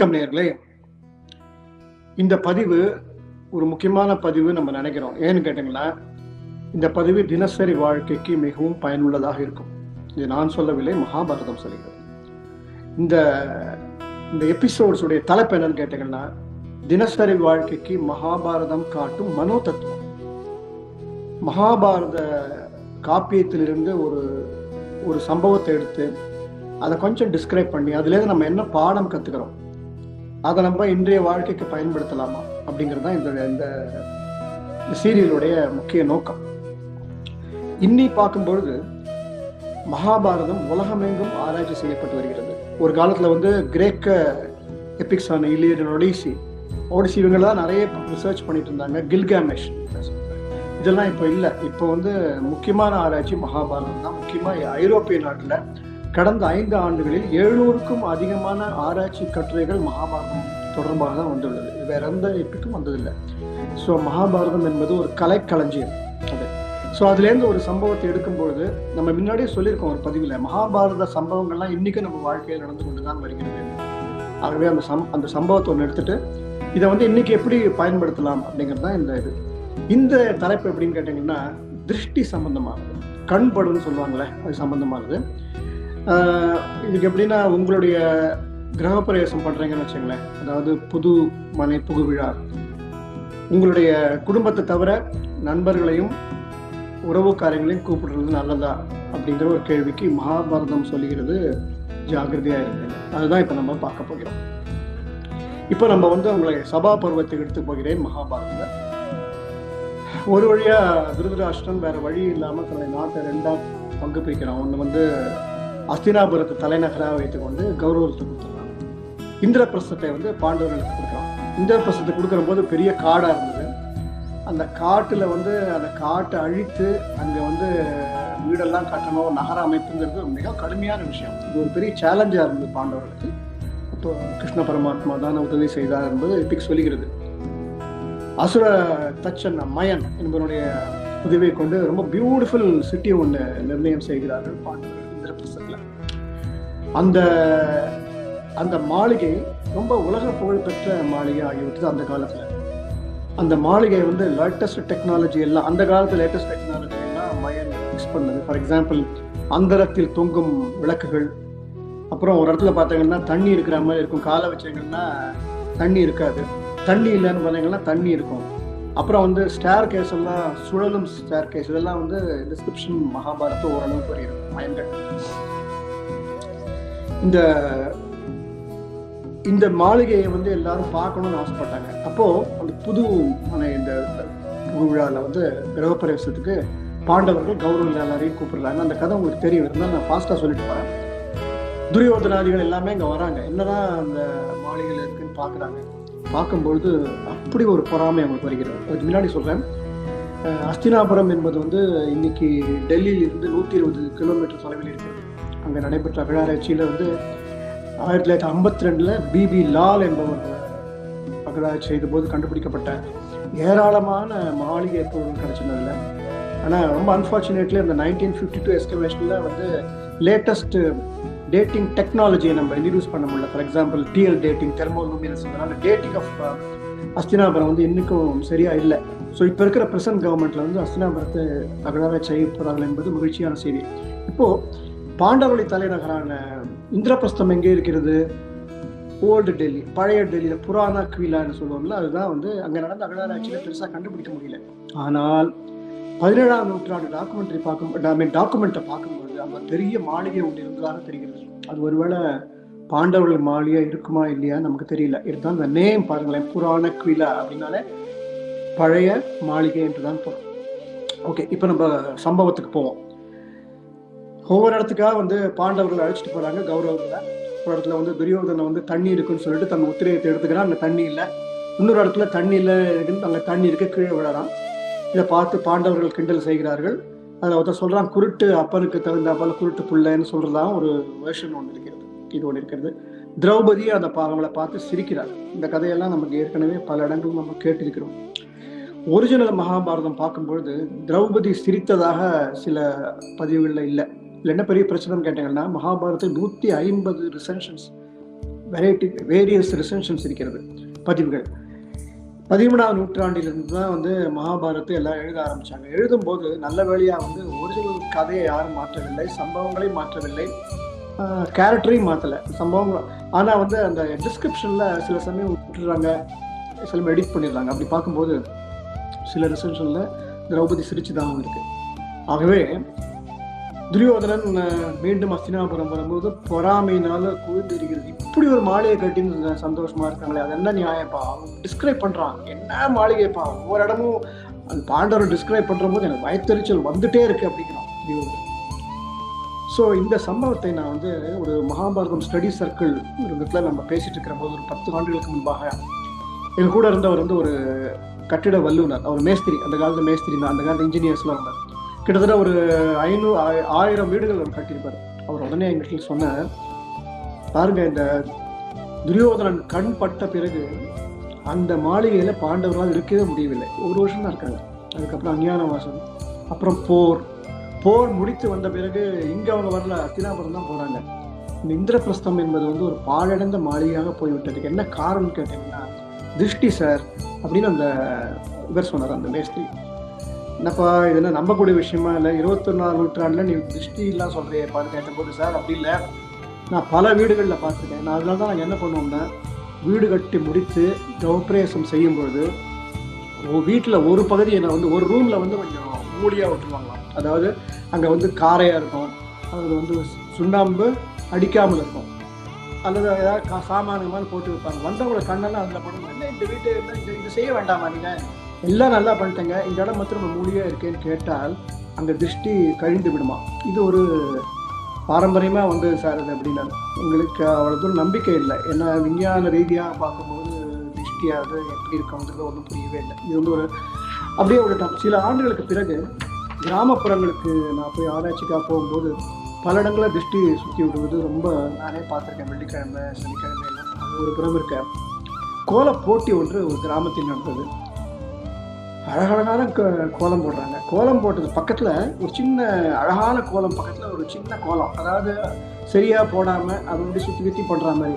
வணக்கம் நேர்களே இந்த பதிவு ஒரு முக்கியமான பதிவு நம்ம நினைக்கிறோம். ஏன்னு கேட்டீங்கன்னா இந்த பதிவு தினசரி வாழ்க்கைக்கு மிகவும் பயனுள்ளதாக இருக்கும். இது நான் சொல்லவில்லை மகாபாரதம் சொல்கிறது. இந்த இந்த எபிசோட்ஸுடைய தலைப்பு என்னன்னு கேட்டீங்கன்னா தினசரி வாழ்க்கைக்கு மகாபாரதம் காட்டும் மனோ தத்துவம். மகாபாரத காப்பியத்திலிருந்து ஒரு ஒரு சம்பவத்தை எடுத்து அதை கொஞ்சம் டிஸ்கிரைப் பண்ணி அதுலேருந்து நம்ம என்ன பாடம் கற்றுக்கிறோம் அதை நம்ம இன்றைய வாழ்க்கைக்கு பயன்படுத்தலாமா? அப்படிங்கிறது தான் இந்த இந்த சீரியலுடைய முக்கிய நோக்கம். இன்னி பார்க்கும்பொழுது மகாபாரதம் உலகமெங்கும் ஆராய்ச்சி செய்யப்பட்டு வருகிறது. ஒரு காலத்தில் வந்து கிரேக்க எபிக்ஸான இலியன் ஒடிசி ஓடிசி தான் நிறைய ரிசர்ச் பண்ணிட்டு இருந்தாங்க. கில்காமேஷ் இதெல்லாம் இப்போ இல்லை. இப்போ வந்து முக்கியமான ஆராய்ச்சி மகாபாரதம் தான். முக்கியமாக ஐரோப்பிய நாட்டில் கடந்த ஐந்து ஆண்டுகளில் எழுநூறுக்கும் அதிகமான ஆராய்ச்சி கட்டுரைகள் மகாபாரதம் தொடர்பாக தான் வந்துள்ளது. வேற எந்த எப்பிக்கும் வந்ததில்லை. ஸோ மகாபாரதம் என்பது ஒரு கலைக்களஞ்சியம் அது. ஸோ அதுலேருந்து ஒரு சம்பவத்தை எடுக்கும் பொழுது நம்ம முன்னாடியே சொல்லியிருக்கோம் ஒரு பதிவில் மகாபாரத சம்பவங்கள்லாம் இன்னைக்கு நம்ம வாழ்க்கையில் நடந்து கொண்டு தான் வருகிறது. ஆகவே அந்த சம் அந்த சம்பவத்தை ஒன்று எடுத்துட்டு இதை வந்து இன்னைக்கு எப்படி பயன்படுத்தலாம் அப்படிங்கிறது தான் இந்த இது. இந்த தலைப்பு எப்படின்னு கேட்டிங்கன்னா திருஷ்டி சம்பந்தமானது. கண் படுன்னு சொல்லுவாங்களே அது சம்பந்தமானது. இதுக்கு எப்படின்னா உங்களுடைய கிரகப்பிரவேசம் பண்ணுறீங்கன்னு வச்சுங்களேன். அதாவது புது மனை புகு விழா. உங்களுடைய குடும்பத்தை தவிர நண்பர்களையும் உறவுக்காரங்களையும் கூப்பிடுறது நல்லதா அப்படிங்கிற ஒரு கேள்விக்கு மகாபாரதம் சொல்லுகிறது ஜாகிரதையாக இருந்தேன். அதுதான் இப்போ நம்ம பார்க்க போகிறோம். இப்போ நம்ம வந்து உங்களை சபா பருவத்துக்கு எடுத்து போகிறேன் மகாபாரதத்தில் ஒரு வழியாக திருதராஷ்டிரம் வேற வழி இல்லாமல் தன்னுடைய நாட்டை ரெண்டாக பங்கு பிரிக்கிறான். ஒன்று வந்து அஸ்தினாபுரத்தை தலைநகராக வைத்துக்கொண்டு கௌரவத்தை கொடுத்துருக்காங்க. இந்திரபிரசத்தை வந்து பாண்டவர்களுக்கு கொடுக்குறான் இந்திரபிரசத்தை கொடுக்குற போது பெரிய காடாக இருந்தது. அந்த காட்டில் வந்து அந்த காட்டை அழித்து அங்கே வந்து வீடெல்லாம் கட்டணும் நகர அமைப்புங்கிறது மிக கடுமையான விஷயம். இது ஒரு பெரிய சேலஞ்சாக இருந்தது பாண்டவர்களுக்கு. இப்போ கிருஷ்ண பரமாத்மா தான் உதவி செய்தார் என்பது எப்பிக் சொல்லுகிறது. அசுர தச்சன் மயன் என்பவனுடைய உதவியை கொண்டு ரொம்ப பியூட்டிஃபுல் சிட்டி ஒன்று நிர்ணயம் செய்கிறார்கள் பாண்டவர்கள் இந்திரபிரசத்தில் அந்த அந்த மாளிகை ரொம்ப உலக புகழ்பெற்ற மாளிகை ஆகிவிட்டது அந்த காலத்தில். அந்த மாளிகை வந்து லேட்டஸ்ட் டெக்னாலஜி எல்லாம் அந்த காலத்து லேட்டஸ்ட் டெக்னாலஜி எல்லாம் மயன் மிக்ஸ் பண்ணது. ஃபார் எக்ஸாம்பிள் அந்தரத்தில் தொங்கும் விளக்குகள். அப்புறம் ஒரு இடத்துல பார்த்தீங்கன்னா தண்ணி இருக்கிற மாதிரி இருக்கும். காலை வச்சிங்கன்னா தண்ணி இருக்காது. தண்ணி இல்லைன்னு பார்த்தீங்கன்னா தண்ணி இருக்கும். அப்புறம் வந்து ஸ்டேர் கேஸ் எல்லாம் சுழலும் ஸ்டார் கேஸ் இதெல்லாம் வந்து டிஸ்கிரிப்ஷன் மகாபாரத ஓரளவுக்கு வருகிறது இந்த இந்த மாளிகையை வந்து எல்லாரும் பார்க்கணும்னு ஆசைப்பட்டாங்க. அப்போ அந்த புது இந்த விழாவில் வந்து கிரகப்பிரவேசத்துக்கு பாண்டவர்கள் கௌரவ எல்லாரையும் கூப்பிடுறாங்க. அந்த கதை உங்களுக்கு தெரியும் இருந்தால் நான் ஃபாஸ்ட்டாக சொல்லிட்டு போறேன். துரியோதனாதிகள் எல்லாமே இங்கே வராங்க. என்னதான் அந்த மாளிகையில் இருக்குன்னு பார்க்குறாங்க பார்க்கும்பொழுது அப்படி ஒரு பொறாமை அவங்களுக்கு வருகிறது. அதுக்கு முன்னாடி சொல்கிறேன் அஸ்தினாபுரம் என்பது வந்து இன்னைக்கு டெல்லியில் இருந்து நூற்றி இருபது கிலோமீட்டர் தொலைவில் இருக்கிறது. அங்கே நடைபெற்ற அகழாராய்ச்சியில் வந்து ஆயிரத்தி தொள்ளாயிரத்தி ஐம்பத்தி ரெண்டில் பிபி லால் என்பவர் அகழாய்ச்சி செய்த போது கண்டுபிடிக்கப்பட்ட ஏராளமான மாளிகை பொருள் கிடைச்சிருந்ததில்ல ஆனால் ரொம்ப அன்ஃபார்ச்சுனேட்லி அந்த நைன்டீன் ஃபிஃப்டி டூ எஸ்கவேஷனில் வந்து லேட்டஸ்ட்டு டேட்டிங் டெக்னாலஜியை நம்ம இன்ட்ரடியூஸ் பண்ண முடியல. For example TL dating thermoluminescence அதனால டேட்டிங் ஆஃப் அஸ்தினாபுரம் வந்து இன்னைக்கும் சரியா இல்லை. ஸோ இப்போ இருக்கிற பிரசன்ட் கவர்மெண்ட்ல வந்து அஸ்தினாபுரத்தை அகழாராய்ச்சி செய்ய என்பது மகிழ்ச்சியான செய்தி. இப்போ பாண்டவழி தலைநகரான இந்திரபிரஸ்தம் எங்கே இருக்கிறது? ஓல்டு டெல்லி பழைய டெல்லியில் புராணா குவிலான்னு சொல்லுவாங்கல்ல அதுதான் வந்து அங்கே நடந்த அகழாராய்ச்சியில் பெருசாக கண்டுபிடிக்க முடியல. ஆனால் பதினேழாம் நூற்றாண்டு டாக்குமெண்ட்ரி பார்க்கும் ஐ மீன் டாக்குமெண்ட்டை பார்க்கும்போது அங்கே பெரிய மாளிகை ஒன்று இருந்ததாக தெரிகிறது. அது ஒருவேளை பாண்டவர்கள் மாளிகை இருக்குமா இல்லையா நமக்கு தெரியல. இருந்தால் அந்த நேம் பாருங்களேன் புராண குவிலா அப்படின்னாலே பழைய மாளிகை என்று தான் போகிறோம் ஓகே இப்போ நம்ம சம்பவத்துக்கு போவோம். ஒவ்வொரு இடத்துக்காக வந்து பாண்டவர்கள் அழைச்சிட்டு போறாங்க கௌரவர்கள். ஒரு இடத்துல வந்து துரியோதனை வந்து தண்ணி இருக்குன்னு சொல்லிட்டு தன் உத்திரயத்தை எடுத்துக்கிறான் அங்கே தண்ணி இல்லை. இன்னொரு இடத்துல தண்ணி இல்லை இருக்குன்னு அங்கே தண்ணி இருக்க கீழே விழறான். இதை பார்த்து பாண்டவர்கள் கிண்டல் செய்கிறார்கள். அதில் ஒருத்தர் சொல்கிறான் குருட்டு அப்பனுக்கு தகுந்த போல குருட்டு பிள்ளைன்னு சொல்கிறதான் ஒரு வேர்ஷன் ஒன்று இருக்கிறது. இது ஒன்று இருக்கிறது. திரௌபதி அந்த பாவங்களை பார்த்து சிரிக்கிறார். இந்த கதையெல்லாம் நமக்கு ஏற்கனவே பல இடங்கள் நம்ம கேட்டிருக்கிறோம். ஒரிஜினல் மகாபாரதம் பார்க்கும்பொழுது திரௌபதி சிரித்ததாக சில பதிவுகளில் இல்லை. இல்லை என்ன பெரிய பிரச்சனைன்னு கேட்டீங்கன்னா மகாபாரதத்தில் நூற்றி ஐம்பது ரிசென்ஷன்ஸ் வெரைட்டி வேரியஸ் ரிசன்ஷன்ஸ் இருக்கிறது பதிவுகள். பதிமூணாம் நூற்றாண்டிலிருந்து தான் வந்து மகாபாரத்தை எல்லாம் எழுத ஆரம்பிச்சாங்க. எழுதும்போது நல்ல வேலையாக வந்து ஒரிஜினல் கதையை யாரும் மாற்றவில்லை சம்பவங்களையும் மாற்றவில்லை. கேரக்டரையும் மாற்றலை சம்பவங்கள் ஆனால் வந்து அந்த டிஸ்கிரிப்ஷனில் சில சமயம் விட்டுடுறாங்க சில எடிட் பண்ணிடுறாங்க. அப்படி பார்க்கும்போது சில ரிசல்ஷனில் திரௌபதி சிரிச்சுதான் இருக்குது ஆகவே துரியோதனன் மீண்டும் அஸ்தினாபுரம் வரும்போது பொறாமையினால குவிந்திருக்கிறது. இப்படி ஒரு மாளிகை கட்டின்னு சந்தோஷமா இருக்காங்களே அது என்ன நியாயப்பா? டிஸ்கிரைப் பண்றான் என்ன மாளிகைப்பா? ஒவ்வொரு இடமும் அந்த பாண்டவர் டிஸ்கிரைப் பண்ற போது எனக்கு வயத்தெரிச்சல் வந்துட்டே இருக்கு அப்படிங்கிறான் துரியோதனன். ஸோ இந்த சம்பவத்தை நான் வந்து ஒரு மகாபாரதம் ஸ்டடி சர்க்கிள் இடத்துல நம்ம பேசிட்டு இருக்கிற போது ஒரு பத்து ஆண்டுகளுக்கு முன்பாக என் கூட இருந்தவர் வந்து ஒரு கட்டிட வல்லுநர் அவர் மேஸ்திரி. அந்த காலத்து மேஸ்திரி தான். அந்த காலத்து இன்ஜினியர்ஸ்லாம் இருந்தார் கிட்டத்தட்ட ஒரு ஐநூறு ஆயிரம் வீடுகள் அவர் கட்டியிருப்பார். அவர் உடனே எங்கிட்ட சொன்னார் பாருங்க இந்த துரியோதனன் கண் பட்ட பிறகு அந்த மாளிகையில பாண்டவர்களால் இருக்கவே முடியவில்லை. ஒரு வருஷம் தான் இருக்காங்க அதுக்கப்புறம் அஞ்ஞானவாசம் அப்புறம் போர். போர் முடித்து வந்த பிறகு இங்கே அவங்க வரல அத்தினாபுரம் தான் போகிறாங்க இந்த இந்திரபிரஸ்தம் என்பது வந்து ஒரு பாழடைந்த மாளிகையாக போய்விட்டதுக்கு என்ன காரணம் கேட்டீங்கன்னா திருஷ்டி சார் அப்படின்னு அந்த இவர் சொன்னார் அந்த மேஸ்திரி. என்னப்பா இதெல்லாம் நம்பக்கூடிய விஷயமா இல்லை? இருபத்தொன்னாம் நூற்றாண்டில் நீ திருஷ்டிலாம் சொல்றியேப்பான்னு கேட்டபோது சார் அப்படி இல்லை. நான் பல வீடுகளில் பார்த்துருக்கேன் நான் அதனால தான் நாங்கள் என்ன பண்ணுவோம்னா வீடு கட்டி முடித்து கௌப்பிரவேசம் செய்யும் பொழுது வீட்டில் ஒரு பகுதியை நான் வந்து ஒரு ரூமில் வந்து கொஞ்சம் மூடியாக விட்டுருவாங்களாம். அதாவது அங்கே வந்து காரையாக இருக்கும். அது வந்து சுண்ணாம்பு அடிக்காமல் இருக்கும். அல்லது ஏதாவது கா- போட்டு வைப்பாங்க. வந்தவங்களை கண்ணெல்லாம் அதில் போடணும் என்ன இந்த வீட்டு என்ன இது செய்ய வேண்டாமா நீங்கள் எல்லாம் நல்லா பண்ணிட்டேங்க. இந்த இடம் மாத்திரம் நம்ம மூலியாக இருக்கேன்னு கேட்டால் அங்கே திருஷ்டி கழிந்து விடுமா? இது ஒரு பாரம்பரியமாக வந்து சார் அது அப்படின்னா உங்களுக்கு அவ்வளோ தூரம் நம்பிக்கை இல்லை. ஏன்னா விஞ்ஞான ரீதியாக பார்க்கும்போது திருஷ்டியாவது எப்படி இருக்குங்கிறது ஒன்றும் புரியவே இல்லை. இது வந்து ஒரு அப்படியே ஒரு சில ஆண்டுகளுக்கு பிறகு கிராமப்புறங்களுக்கு நான் போய் ஆராய்ச்சிக்காக போகும்போது பல இடங்களில் திருஷ்டி சுற்றி விடுவது ரொம்ப நானே பார்த்துருக்கேன். வெள்ளிக்கிழமை சனிக்கிழமை அது ஒரு புறம் இருக்க கோல போட்டி ஒன்று ஒரு கிராமத்தில் நடந்தது. அழகழகான கோலம் போடுறாங்க. கோலம் போட்டது பக்கத்தில் ஒரு சின்ன அழகான கோலம் பக்கத்தில் ஒரு சின்ன கோலம். அதாவது சரியாக போடாமல் அதை வந்து சுற்றி சுற்றி பண்ணுற மாதிரி.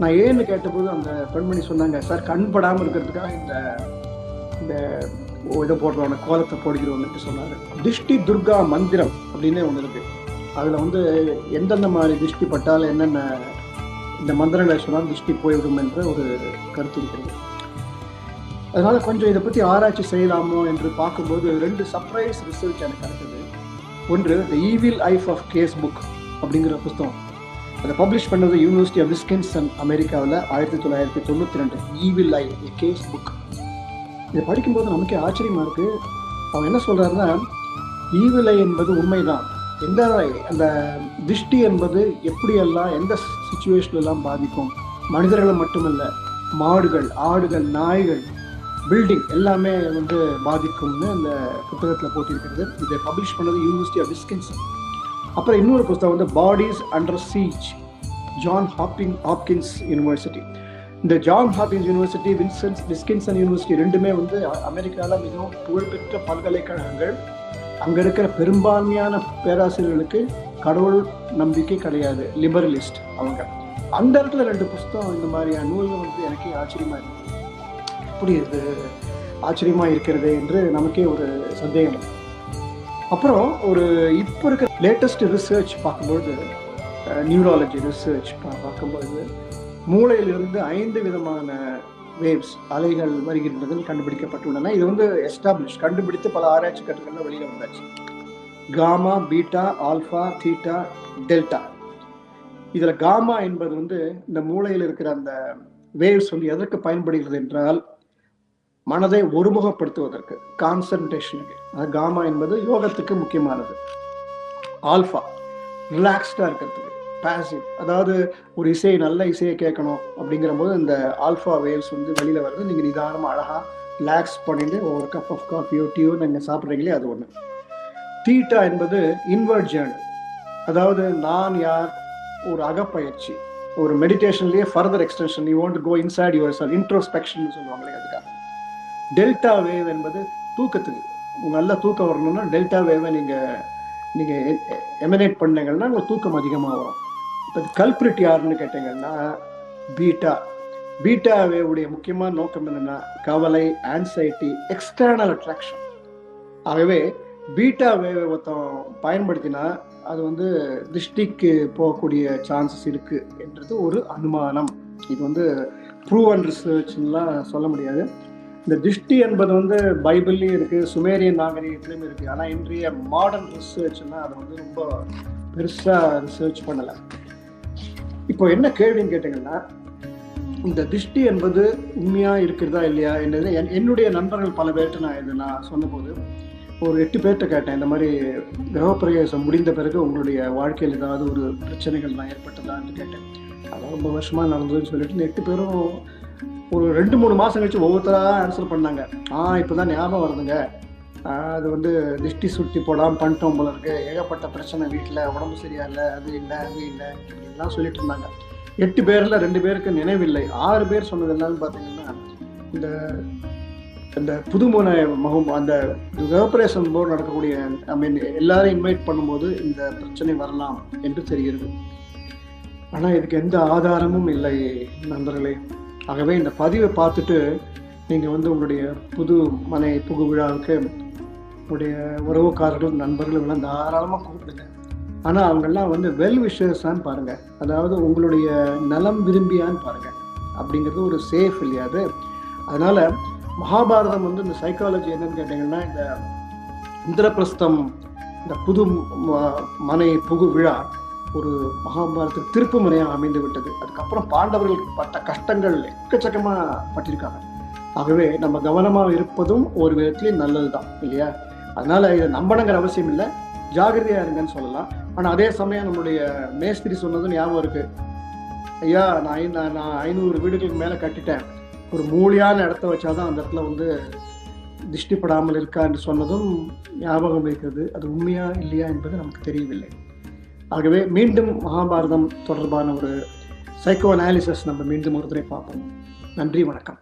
நான் ஏன்னு கேட்டபோது அந்த பெண்மணி சொன்னாங்க சார் கண் படாமல் இருக்கிறதுக்காக இந்த இந்த இதை போடுறோம் கோலத்தை போடுகிறோம்னு சொன்னார். திருஷ்டி துர்கா மந்திரம் அப்படின்னு ஒன்று இருக்குது அதில் வந்து எந்தெந்த மாதிரி திருஷ்டி பட்டால் என்னென்ன இந்த மந்திரங்களை சொன்னால் திருஷ்டி போய்விடும் என்ற ஒரு கருத்து இருக்கிறது. அதனால் கொஞ்சம் இதை பற்றி ஆராய்ச்சி செய்யலாமோ என்று பார்க்கும்போது ரெண்டு சர்ப்ரைஸ் ரிசர்ச் எனக்கு கிடைச்சது ஒன்று the evil eye of case book அப்படிங்கிற புஸ்தகம். அதை பப்ளிஷ் பண்ணது யூனிவர்சிட்டி ஆஃப் விஸ்கின்சன் அமெரிக்காவில் ஆயிரத்தி தொள்ளாயிரத்தி தொண்ணூற்றி ரெண்டு. ஈவில் ஐ கேஸ் புக் இதை படிக்கும்போது நமக்கே ஆச்சரியமாக இருக்குது அவன் என்ன ஈவில் ஈவிலை என்பது உண்மைதான். எந்த அந்த திருஷ்டி என்பது எப்படியெல்லாம் எந்த சுச்சுவேஷன்லாம் பாதிக்கும்? மனிதர்களை மட்டுமல்ல மாடுகள் ஆடுகள் நாய்கள் பில்டிங் எல்லாமே வந்து பாதிக்கும்னு அந்த புத்தகத்தில் போட்டிருக்கிறது. இதை பப்ளிஷ் பண்ணது யூனிவர்சிட்டி ஆஃப் விஸ்கின்சன் அப்புறம் இன்னொரு புத்தகம் வந்து bodies under siege John hopping Hopkins university இந்த ஜான் ஹாப்பின்ஸ் யூனிவர்சிட்டி வின்சன்ஸ் விஸ்கின்சன் யூனிவர்சிட்டி ரெண்டுமே வந்து அமெரிக்காவில் மிகவும் புகழ்பெற்ற பல்கலைக்கழகங்கள். அங்கே இருக்கிற பெரும்பான்மையான பேராசிரியர்களுக்கு கடவுள் நம்பிக்கை கிடையாது லிபரலிஸ்ட் அவங்க. அந்த இடத்துல ரெண்டு புஸ்தகம் இந்த மாதிரியான நூல்கள் வந்து எனக்கே ஆச்சரியமாக இருக்குது எப்படி இது ஆச்சரியமா இருக்கிறது என்று நமக்கே ஒரு சந்தேகம். அப்புறம் ஒரு இப்போ இருக்கிற லேட்டஸ்ட் ரிசர்ச் பார்க்கும்பொழுது நியூராலஜி ரிசர்ச் பார்க்கும்பொழுது மூளையிலிருந்து ஐந்து விதமான வேவ்ஸ் அலைகள் வருகின்றது கண்டுபிடிக்கப்பட்டுள்ளன. இது வந்து எஸ்டாப்ளிஷ் கண்டுபிடித்து பல ஆராய்ச்சி கட்டுகளில் வெளியில் வந்தாச்சு. Gamma beta alpha theta delta. இதில் காமா என்பது வந்து இந்த மூளையில் இருக்கிற அந்த வேவ்ஸ் வந்து எதற்கு பயன்படுகிறது என்றால் மனதை ஒருமுகப்படுத்துவதற்கு கான்சன்ட்ரேஷனுக்கு அது காமா என்பது யோகத்துக்கு முக்கியமானது. ஆல்ஃபா ரிலாக்ஸ்டாக இருக்கிறதுக்கு. பேசிவ் அதாவது ஒரு இசையை நல்ல இசையை கேட்கணும் அப்படிங்கிற போது இந்த ஆல்ஃபா வேவ்ஸ் வந்து வெளியில் வருது. நீங்கள் நிதானமாக அழகாக ரிலாக்ஸ் பண்ணிட்டு ஒரு கப் ஆஃப் காஃபியோ டீயோ நீங்கள் சாப்பிட்றீங்களே அது ஒன்று தீட்டா என்பது இன்வர்ட் ஜேர்னி அதாவது நான் யார் ஒரு அகப்பயிற்சி. ஒரு மெடிடேஷன்லேயே further extension you want go inside your cell introspection சொல்லுவாங்களே அதுக்காக. டெல்டா வேவ் என்பது தூக்கத்துக்கு நல்லா நல்ல தூக்கம் வரணும்னா டெல்டா வேவை நீங்க நீங்க எமினேட் பண்ணீங்கன்னா உங்களுக்கு தூக்கம் அதிகமாக வரும் இப்போ கல்பிரிட் யாருன்னு கேட்டீங்கன்னா பீட்டா. பீட்டா வேவுடைய முக்கியமான நோக்கம் என்னன்னா கவலை ஆன்சைட்டி எக்ஸ்டர்னல் அட்ராக்ஷன் ஆகவே பீட்டா வேவை ஒருத்தன் பயன்படுத்தினா அது வந்து திருஷ்டிக்கு போகக்கூடிய சான்சஸ் இருக்கு என்றது ஒரு அனுமானம். இது வந்து ப்ரூவன் ரிசர்ச்லாம் சொல்ல முடியாது. இந்த திருஷ்டி என்பது வந்து பைபிள்லையும் இருக்கு சுமேரியன் நாகரிகத்திலையும் இருக்கு. ஆனால் இன்றைய மாடர்ன் ரிசர்ச்னா அதை வந்து ரொம்ப பெருசா ரிசர்ச் பண்ணலை. இப்போ என்ன கேள்வின்னு கேட்டீங்கன்னா இந்த திருஷ்டி என்பது உண்மையா இருக்கிறதா இல்லையா என்னது? என்- என்னுடைய நண்பர்கள் பல பேர்கிட்ட நான் இது நான் சொன்னபோது ஒரு எட்டு பேர்கிட்ட கேட்டேன். இந்த மாதிரி கிரகப்பிரவேசம் முடிந்த பிறகு உங்களுடைய வாழ்க்கையில் ஏதாவது ஒரு பிரச்சனைகள் நான் ஏற்பட்டதான்னு கேட்டேன். அதான் ரொம்ப வருஷமா நடந்ததுன்னு சொல்லிட்டு இந்த எட்டு பேரும் ஒரு ரெண்டு மூணு மாசம் கழிச்சு ஒவ்வொருத்தராக ஆன்சர் பண்ணாங்க. ஆ இப்போதான் ஞாபகம் வருதுங்க. அது வந்து திஷ்டி சுற்றி போடாமல் பண்ணிட்டோம் போல இருக்கு. ஏகப்பட்ட பிரச்சனை வீட்டில் உடம்பு சரியா இல்லை அது இல்லை அது இல்லை இப்படிலாம் சொல்லிட்டு இருந்தாங்க. எட்டு பேர்ல ரெண்டு பேருக்கு நினைவில்லை. ஆறு பேர் சொன்னது என்னன்னு பார்த்தீங்கன்னா இந்த இந்த புதுமுனை மகம் அந்த கிரகப்பிரவேசம் போது நடக்கக்கூடிய ஐ மீன் எல்லாரும் இன்வைட் பண்ணும்போது இந்த பிரச்சனை வரலாம் என்று தெரிகிறது. ஆனால் இதுக்கு எந்த ஆதாரமும் இல்லை நண்பர்களே. ஆகவே இந்த பதிவை பார்த்துட்டு நீங்கள் வந்து உங்களுடைய புது மனை புகு விழாவுக்கு உங்களுடைய உறவுக்காரர்கள் நண்பர்கள் எல்லாம் தாராளமாக கூப்பிடுங்க. ஆனால் அவங்கெல்லாம் வந்து வெல் விஷர்ஸான்னு பாருங்கள் அதாவது உங்களுடைய நலம் விரும்பியான்னு பாருங்கள் அப்படிங்கிறது ஒரு சேஃப் இல்லையா அது? அதனால் மகாபாரதம் வந்து இந்த சைக்காலஜி என்னன்னு கேட்டிங்கன்னா இந்த இந்திரபிரஸ்தம் இந்த புது மனை புகு விழா ஒரு மகாபாரத திருப்பு முறையாக அமைந்து விட்டது அதுக்கப்புறம் பாண்டவர்கள் பட்ட கஷ்டங்கள் எக்கச்சக்கமாக பட்டிருக்காங்க. ஆகவே நம்ம கவனமாக இருப்பதும் ஒரு விதத்துலேயும் நல்லது தான் இல்லையா? அதனால இதை நம்பணுங்கிற அவசியம் இல்லை. ஜாகிரதையாக இருங்கன்னு சொல்லலாம். ஆனால் அதே சமயம் நம்மளுடைய மேஸ்திரி சொன்னதும் ஞாபகம் இருக்கு. ஐயா நான் ஐ- நான் ஐநூறு வீடுகளுக்கு மேலே கட்டிட்டேன். ஒரு மூலியான இடத்த வச்சாதான் அந்த இடத்துல வந்து திருஷ்டிப்படாமல் இருக்கா என்று சொன்னதும் ஞாபகம் இருக்கிறது. அது உண்மையா இல்லையா என்பது நமக்கு தெரியவில்லை. ஆகவே மீண்டும் மகாபாரதம் தொடர்பான ஒரு சைக்கோ அனாலிசிஸ் நம்ம மீண்டும் ஒரு தடவை பார்ப்போம். நன்றி வணக்கம்.